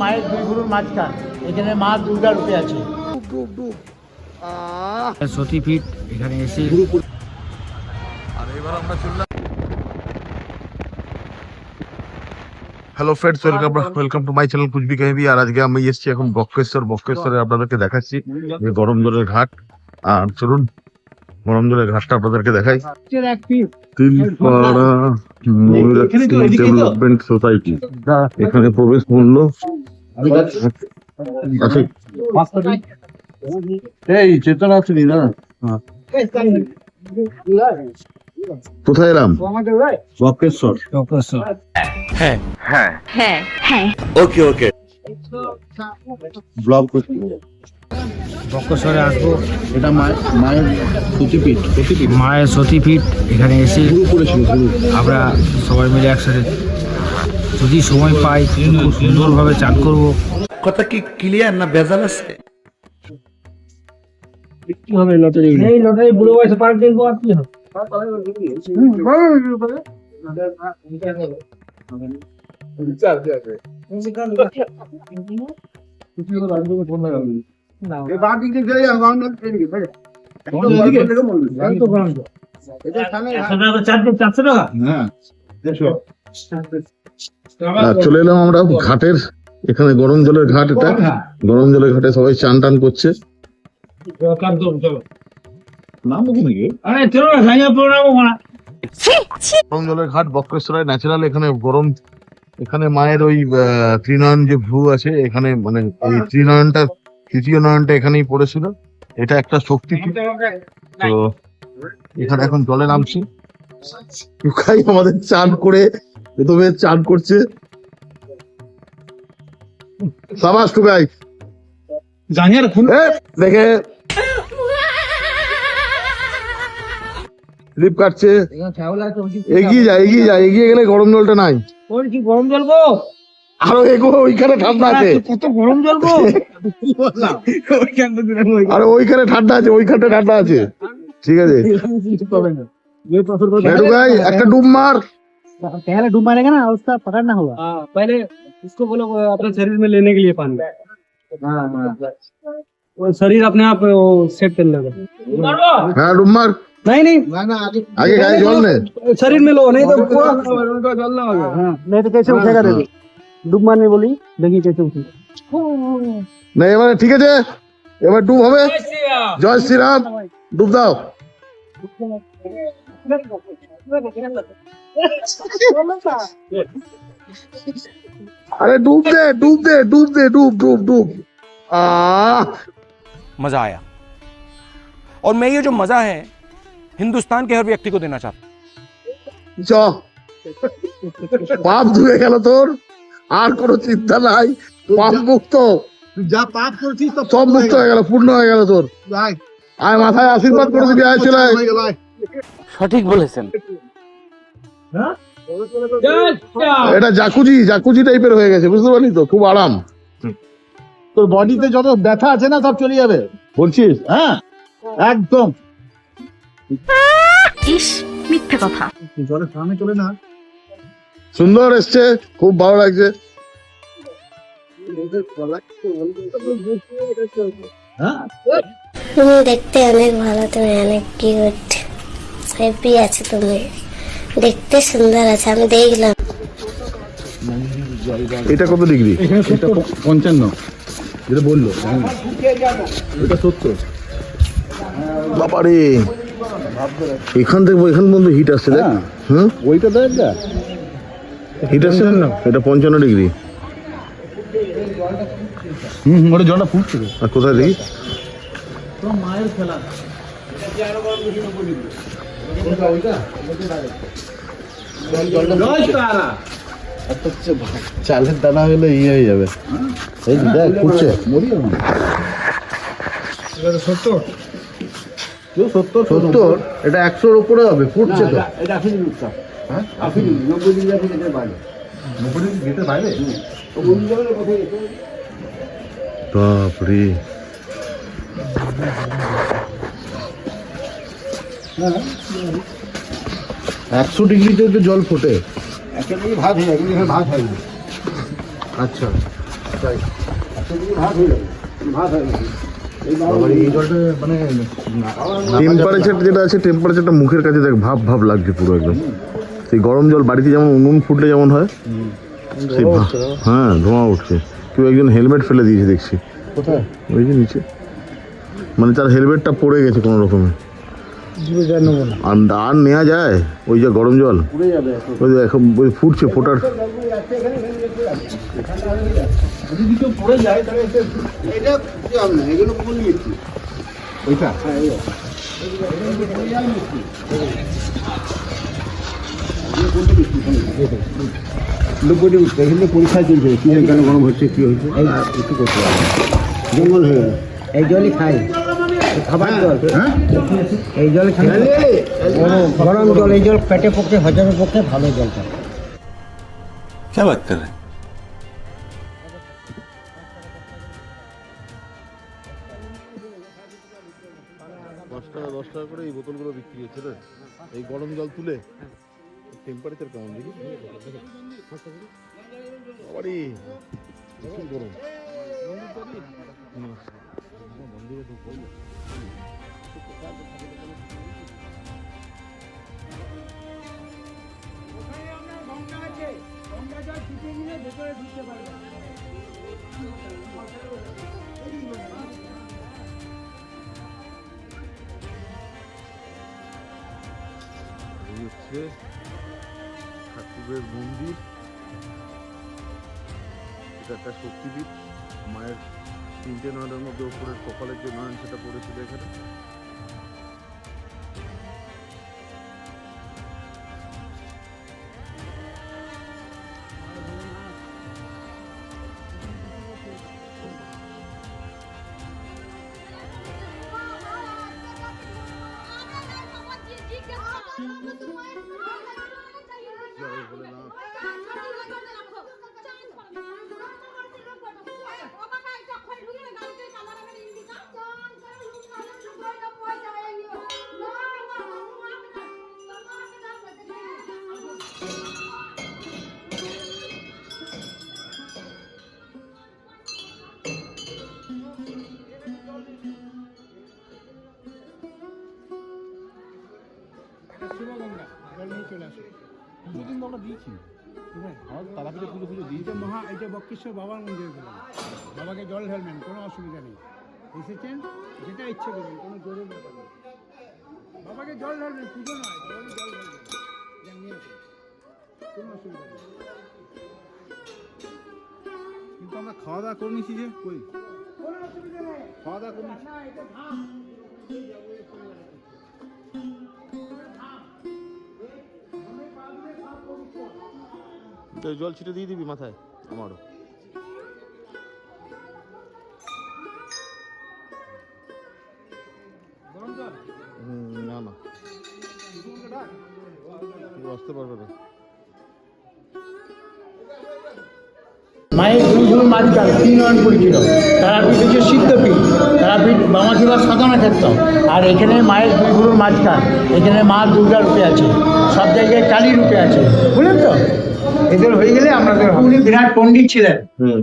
মায়ের দুই গুরুর মাঝখান এখানে মা দুর্গা রূপে আছে। সতীপীঠ এখানে এসে hello friends welcome welcome to my channel কুচবি কাহিবি আর আজকে আমি এসেছি এখন বক্রেশ্বর। বক্রেশ্বরে আপনাদেরকে দেখাচ্ছি। গরম জলের ঘাট। আর চলুন গরম জলের ঘাটটা আপনাদেরকে দেখাই। তিলপাড়া ডেভেলপমেন্ট সোসাইটি এখানে প্রবেশ মূল্য এই চেতনা আছে না? কোথায় এলাম? বক্রেশ্বর। হ্যাঁ। হ্যাঁ। ব্লগ করছি। বক্রেশ্বরে আসব। এটা মায়ের মায়ের সতীপীঠ সতীপীঠ? মায়ের সতীপীঠ এখানে এসে আমরা সবাই মিলে একসাথে যদি সময় পাই খুব সুন্দরভাবে চান করব। কথা কি ক্লিয়ার না ভেজাল আছে? কি হবে লটারি এই লটারি বুড়ো বয়সে পার দেখব আর কি হবে? চারশো টাকা আর চলে এলাম আমরা ঘাটের এখানে গরম জলের ঘাট এটা। গরম জলের ঘাটে সবাই চান টান করছে। গরম জলের ঘাট বক্রেশ্বরের ন্যাচারাল এখানে গরম এখানে মায়ের ওই ত্রিনয়ন যে ভ্রু আছে এখানে মানে ওই ত্রিনয়নটা তৃতীয় নয়নটা এখানেই পড়েছিল। এটা একটা শক্তি তো এখানে এখন জলে নামছি। টুকাই আমাদের চান করে প্রথমে চান করছে। সাবাস টুকাই। জানিয়ার খুন দেখে। স্লিপ কাটছে। এগিয়ে যায় এগিয়ে যায় এগিয়ে গেলে গরম জলটা নাই। গরম জল গো? আরো এগো ওইখানে ঠান্ডা আছে কত গরম জল গো আরে ওইখানে ঠান্ডা আছে ওইখানটা ঠান্ডা আছে ঠিক আছে টুকাই একটা ডুব মার पहले डूब मारेगा ना उसका पकड़ना होगा हाँ पहले इसको बोलो वो अपने शरीर में लेने के लिए पानी वो शरीर अपने आप वो सेट कर लेगा হ্যাঁ ডুব মার नहीं नहीं আগে গায়ে জল নে शरीर में लो नहीं तो पूरा उनका जलना होगा हाँ, नहीं तो कैसे उठेगा देखो डूब मारने बोली देखिए कैसे उठेगा না এবারে ঠিক আছে এবার ডুব হবে জয় শ্রীরাম ডুব দাও আরে ডুব দে ডুব দে ডুব দে ডুব ডুব ডুব আহ मज़ा आया और मैं ये जो मज़ा है हिंदुस्तान के हर व्यक्ति को देना चाहता हूं চ পাপ ধুয়ে গেল তোর আর কোন চিন্তা নাই। পাপ মুক্ত। যা পাপ করেছিস সব মুক্ত হয়ে গেল পূর্ণ হয়ে গেল তোর। আয় মাথায় আশীর্বাদ করে দিবি আয় চলে সঠিক বলেছেন। হ্যাঁ? হ্যাঁ। এটা জাকুজি জাকুজি টাইপের হয়ে গেছে বুঝতে পারলি তো? খুব আরাম। তোর বডিতে যত ব্যথা আছে না সব চলে যাবে। বলছিস? হ্যাঁ একদম। ইস মিথ্যে কথা। জলে প্রাণে চলে না। সুন্দর এসছে খুব ভালো লাগছে। তুমি দেখতে অনেক ভালো তুমি অনেক কিউট হ্যাপি আছে তুমি। দেখতে সুন্দর আছে আমি দেখলাম। এটা কত ডিগ্রি এটা পঞ্চান্ন। যেটা বলল। এটা সত্তর। বাবারে এখান থেকে এখান পর্যন্ত হিট আসছে দেখ। হ্যাঁ। হুম? ওইটা দেখ না হিট আসছে এটা পঞ্চান্ন ডিগ্রি। হুম ওটা জলটা ফুটছে। আর কোথায় দেখি? চালের দানা হলে ইয়ে হয়ে যাবে। এই যে দেখ ফুটছে। সত্তর। সত্তর এটা একশোর উপরে হবে ফুটছে তো। এটা হ্যাঁ? নব্বই বাইরে। বাপরে। একশো ডিগ্রিতে তো জল ফোটে। ভাত হয়ে আচ্ছা। তাই। ভাত হয়ে যাবে জলটা মানে টেম্পারেচার যেটা আছে টেম্পারেচারটা মুখের কাছে দেখ ভাব ভাব লাগছে পুরো একদম। সেই গরম জল বাড়িতে যেমন উনুন ফুটলে যেমন হয় সেই হ্যাঁ ধোঁয়া উঠছে। কেউ একজন হেলমেট ফেলে দিয়েছে দেখছি। কোথায়? ওই যে নিচে। মানে তার হেলমেটটা পড়ে গেছে কোনো রকমে। আর আর নেওয়া যায় ওই যে গরম জল? ওই যে এখন ওই ফুটছে ফোটার যদি নব্বইটি উঠছে এখানে পরীক্ষা চলছে কি কেন গরম হচ্ছে কি হচ্ছে আর একটু করতে হবে জঙ্গল হয়ে গেল এই জলই খাই খাবার জল হ্যাঁ এই জল খাই গরম জল এই জল পেটে পক্ষে হজমের পক্ষে ভালো জলটা क्या बात कर रहे हैं পাঁচ টাকা দশ টাকা করে এই বোতলগুলো বিক্রি হচ্ছে রে এই গরম জল তুলে টেম্পারেচার কেমন দেখি বাবারি প্রচুর গরম মন্দিরে না। এই হচ্ছে ঠাকুরের মন্দির। এটা একটা শক্তিপীঠ। মায়ের তিনটে নয়নের মধ্যে ওপরের কপালের যে নয়ন সেটা পড়েছিল এখানে। আমরা দিয়েছি। তারাপীঠে পুজো পুজো দিয়েছি। মহা এটা বক্রেশ্বর বাবার মন্দিরে গেলাম। বাবাকে জল ঢালবেন কোনো অসুবিধা নেই। এসেছেন? যেটা ইচ্ছে করবেন কোনো জোরের ব্যাপার নেই। বাবাকে জল ঢালবেন পুজো নয় বাবাকে জল ঢালবেন। কোনো অসুবিধা নেই। কিন্তু আমরা খাওয়া দাওয়া করে নিয়েছি যে কই? কোনো অসুবিধা নেই। খাওয়া দাওয়া করে না তো জল ছিটে দিয়ে দিবি মাথায়, আমারও। মায়ের মাঝখান তিন তারাপীঠ হচ্ছে সিদ্ধপীঠ তারাপীঠ আর এখানে মায়ের দুর্গুলোর মাঝখান এখানে মা দুর্গা রূপে আছে, সব জায়গায় কালী রূপে আছে। বুঝলেন তো? এদের হয়ে গেলে আমাদের উনি বিরাট পণ্ডিত ছিলেন।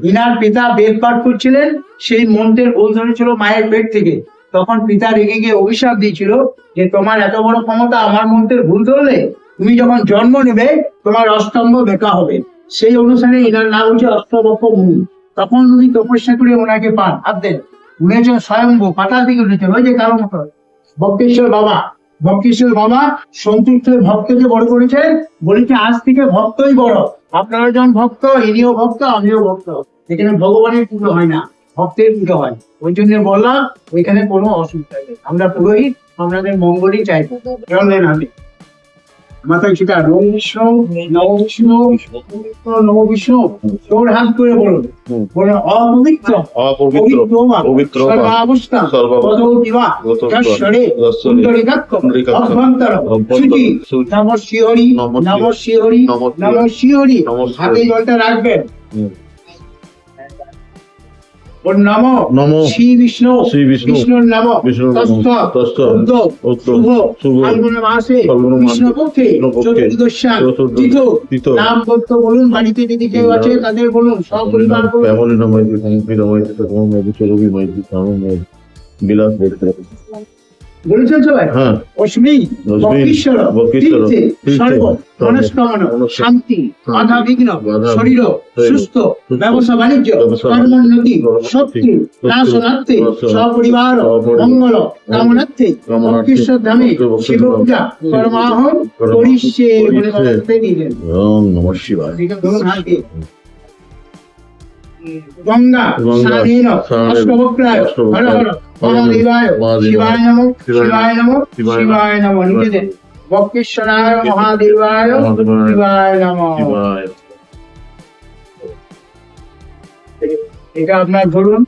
ইনার পিতা বেদ পাঠ করছিলেন সেই মন্ত্রের ধরেছিল মায়ের পেট থেকে। তখন পিতা রেগে গিয়ে অভিশাপ দিয়েছিল যে তোমার এত বড় ক্ষমতা আমার মন্ত্রের ভুল ধরলে তুমি যখন জন্ম নেবে তোমার অস্তম্ভ বেকা হবে। সেই অনুসারে এনার নাম হচ্ছে অষ্টবক্ষ মুনি। তখন উনি তপস্যা করে ওনাকে পান। হাত দেন উনি হচ্ছেন স্বয়ম্ভু পাতাল থেকে উঠেছেন। ওই যে কারও মতো বক্রেশ্বর বাবা। বক্রেশ্বর বাবা সন্তুষ্ট ভক্তকে বড় করেছেন, বলেছে, আজ থেকে ভক্তই বড়। আপনারা যখন ভক্ত, ইনিও ভক্ত, আমিও ভক্ত। এখানে ভগবানের পুজো হয় না, ভক্তের পুজো হয়। ওই জন্য বললাম, ওইখানে কোনো অসুবিধা নেই। আমরা পুরোহিত আমাদের মঙ্গলই চাইব জানলেন আমি মাথায় সেটা নম বিষ্ণু নম বিষ্ণু পবিত্র নম বিষ্ণু তোর হাত করে বলুন বলুন অপবিত্র অপবিত্র পবিত্র মা, পবিত্র মা, সর্বাবস্থা সর্বাবস্থা, গত দিবা গত দিবা, যশ্বরে যশ্বরে, কুণ্ডলিকাক্ষ কুণ্ডলিকাক্ষ, অভ্যন্তর অভ্যন্তর, শুচি শুচি, নম শিহরি নমঃ নম শিহরি, শিহরি নমঃ নম শিহরি, শিহরি নমঃ হাতে শিহরি। জলটা রাখবেন হুম। ওর নম নম শ্রী বিষ্ণু। শ্রী বিষ্ণু। বিষ্ণুর নাম বিষ্ণুর তস্থ শুভ। ফাল্গুন মাসে কৃষ্ণপক্ষে চতুর্দশা তিথ। নাম বলতে বলুন বাড়িতে যদি কেউ আছে তাদের বলুন সপরিবার বলুন। ফ্যামিলি নাম মাইতি সংস্কৃত মাইতি তোমার মাইতি চরবি মাইতি স্বামী মাইতি বিলাস বলতে বলেছেন সবাই? হ্যাঁ। অশ্মি বক্রীশ্বর, তীর্থে সর্ব মনস্কামনা শান্তি বাধা বিঘ্ন শরীর শরীর, সুস্থ ব্যবসা বাণিজ্য কর্মোন্নতি শক্তি নাশনার্থে সপরিবার মঙ্গল কামনার্থে কামনার্থে, ধামে বক্রীশ্বর শিব পূজা ধামে, কর্মাহন করিষ্যে বলে করিষ্যে। গঙ্গা গঙ্গা, স্নানেন স্নানেন, অষ্টবক্রায় হর হর মহাদেবায় মহাদেবায়, শিবায় নমঃ শিবায় শিবায় শিবায় শিবায় নমঃ বক্রেশ্বরায় মহাদেবায় মহাদেবায়, শিবায় নমঃ। এটা আপনার ধরুন।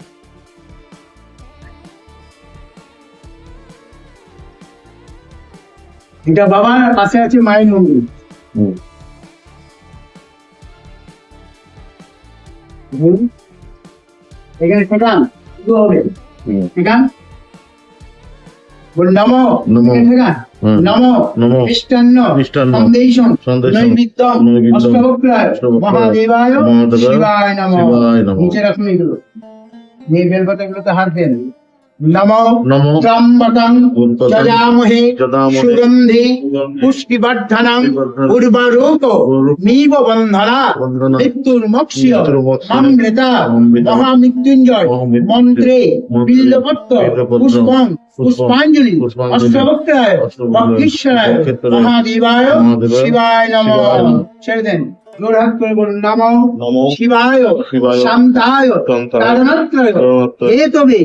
এটা বাবার পাশে আছে মায়ের মন্দির। এখানে ঠেকান শুরু হবে ঠেকান বল নমো নমো। ঠেকান নমো নমো। মিষ্টান্ন মিষ্টান্ন। সন্দেশম সন্দেশম। নৈবেদ্যম নৈবেদ্যম। অষ্টবক্রায় অষ্টবক্রায়। মহাদেবায়। শিবায় নমঃ শিবায় নমঃ। নিচে রাখুন এগুলো এই বেলপাতাগুলোতে হাত দেন মৃত্যুর্মোক্ষ্য অমৃতা মহামৃত্যুঞ্জয় মহামৃত্যুঞ্জয় মন্ত্রে বিল্লপত্র পুষ্পং পুষ্পাঞ্জলি মহাদেবায় শিবায় নম ছেড়ে দেন জোর করে বলুন নম শিবায় শিবায় শান্তায় শান্তায় কারণাত্রয় কারণাত্রয় হে তবে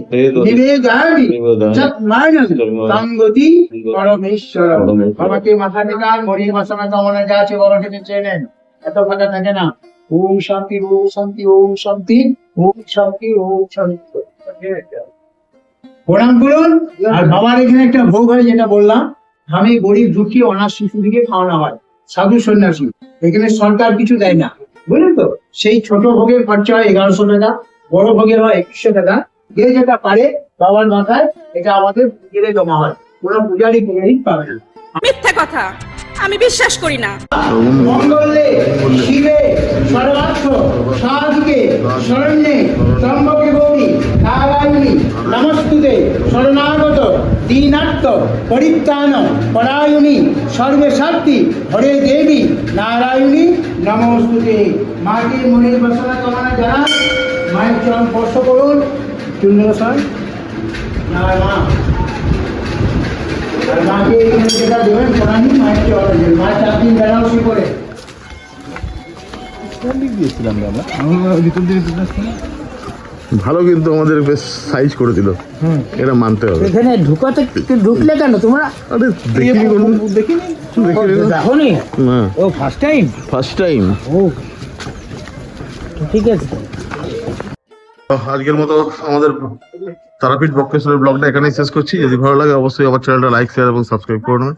নিবেদামি নিবেদামি যৎমানং যৎমানং সঙ্গতি পরমেশ্বর পরমেশ্বর। বাবাকে মাথা টেকান মরির বাসনা কামনা যা আছে বাবাকে চেয়ে নেন এত ফাঁকা থাকে না ওম শান্তি ওম শান্তি ওম শান্তি ওম শান্তি ওম শান্তি প্রণাম করুন। আর বাবার এখানে একটা ভোগ হয় যেটা বললাম আমি গরিব দুঃখী অনাথ শিশুদিকে খাওয়ানো হয়। সাধু সন্ন্যাসী এখানে সরকার কিছু দেয় না। বুঝলেন তো? সেই ছোট ভোগের খরচা হয় এগারোশো টাকা বড় ভোগের হয় একুশশো টাকা। যে যেটা পারে বাবার মাথায় এটা আমাদের গেলে জমা হয়। কোনো পূজারি পুরোহিত পাবে না। মিথ্যে কথা। আমি বিশ্বাস করি না। মঙ্গলে শিবে সর্বার্থ সাধিকে শরণ্যে ত্রম্বকে গৌরী নারায়ণী নমস্তুতে শরণাগত দীনার্থ পরিত্রাণ, পরায়ণী সর্বে শান্তি হরে দেবী, নারায়ণী, নমস্তুতে। মাকে মনের বাসনা কামনা জানান, মায়ের চরণ স্পর্শ করুন। চুন্দ্রসন নারায়ণ মা, আর মাকে এখানে যেটা দেবেন, প্রণামী মায়ের চরণ মা চার দিন বেনারসি করে ভালো কিন্তু আমাদের বেশ সাইজ করে দিল। এটা মানতে হবে। এখানে ঢুকাতে ঢুকলে কেন? তোমরা আরে দেখিনি কোনো? দেখিনি? দেখিনি না। না। ও ফার্স্ট টাইম ফার্স্ট টাইম ও ঠিক আছে। আজকের মতো আমাদের তারাপীঠ বক্রেশ্বরের ব্লগটা এখানেই শেষ করছি। যদি ভালো লাগে অবশ্যই আমার চ্যানেলটা লাইক শেয়ার এবং সাবস্ক্রাইব করে নেবেন।